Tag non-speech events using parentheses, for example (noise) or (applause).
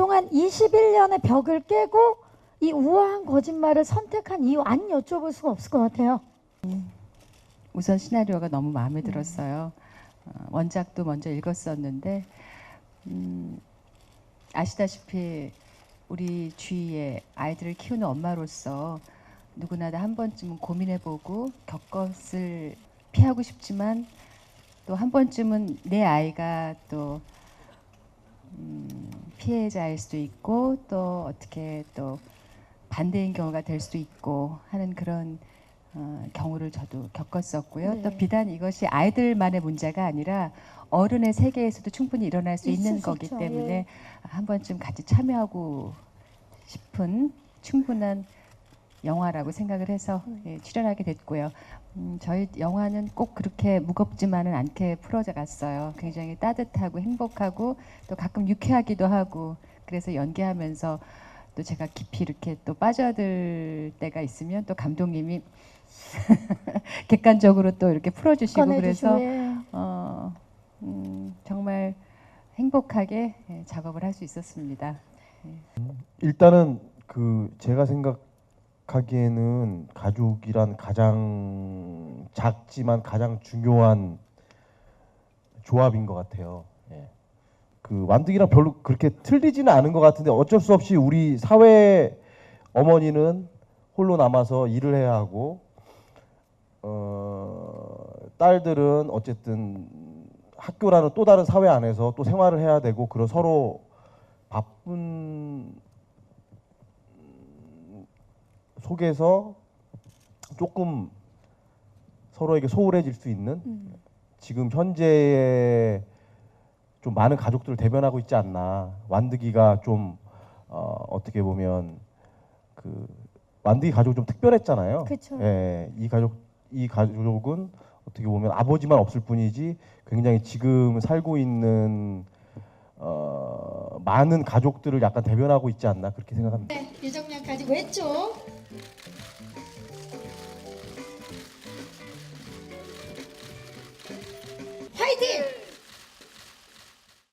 그동안 21년의 벽을 깨고 이 우아한 거짓말을 선택한 이유 안 여쭤볼 수가 없을 것 같아요. 우선 시나리오가 너무 마음에 들었어요. 어, 원작도 먼저 읽었었는데 음, 아시다시피 우리 주위에 아이들을 키우는 엄마로서 누구나 다 한 번쯤은 고민해보고 겪었을 피하고 싶지만 또 한 번쯤은 내 아이가 또 음, 피해자일 수도 있고 또 어떻게 또 반대인 경우가 될 수도 있고 하는 그런 어, 경우를 저도 겪었었고요. 네. 또 비단 이것이 아이들만의 문제가 아니라 어른의 세계에서도 충분히 일어날 수 있는 수 거기. 때문에 예. 한 번쯤 같이 참여하고 싶은 충분한 영화라고 생각을 해서 음. 예, 출연하게 됐고요. 음, 저희 영화는 꼭 그렇게 무겁지만은 않게 풀어져 갔어요. 굉장히 따뜻하고 행복하고 또 가끔 유쾌하기도 하고 그래서 연기하면서 또 제가 깊이 이렇게 또 빠져들 때가 있으면 또 감독님이 (laughs) 객관적으로 또 이렇게 풀어주시고 꺼내주시고 그래서 예. 어, 음, 정말 행복하게 예, 작업을 할 수 있었습니다. 일단은 그 제가 생각 하기에는 가족이란 가장 작지만 가장 중요한 조합인 것 같아요. 예. 그 완득이랑 별로 그렇게 틀리지는 않은 것 같은데 어쩔 수 없이 우리 사회 어머니는 홀로 남아서 일을 해야 하고 어, 딸들은 어쨌든 학교라는 또 다른 사회 안에서 또 생활을 해야 되고 그런 서로 바쁜 속에서 조금 서로에게 소홀해질 수 있는 음. 지금 현재의 좀 많은 가족들을 대변하고 있지 않나 완득이가 좀 어, 어떻게 보면 그 완득이 가족 좀 특별했잖아요. 그쵸. 예, 이 가족 이 가족은 어떻게 보면 아버지만 없을 뿐이지 굉장히 지금 살고 있는 어, 많은 가족들을 약간 대변하고 있지 않나 그렇게 생각합니다. 유정량 가지고 왼쪽 Mm-hmm.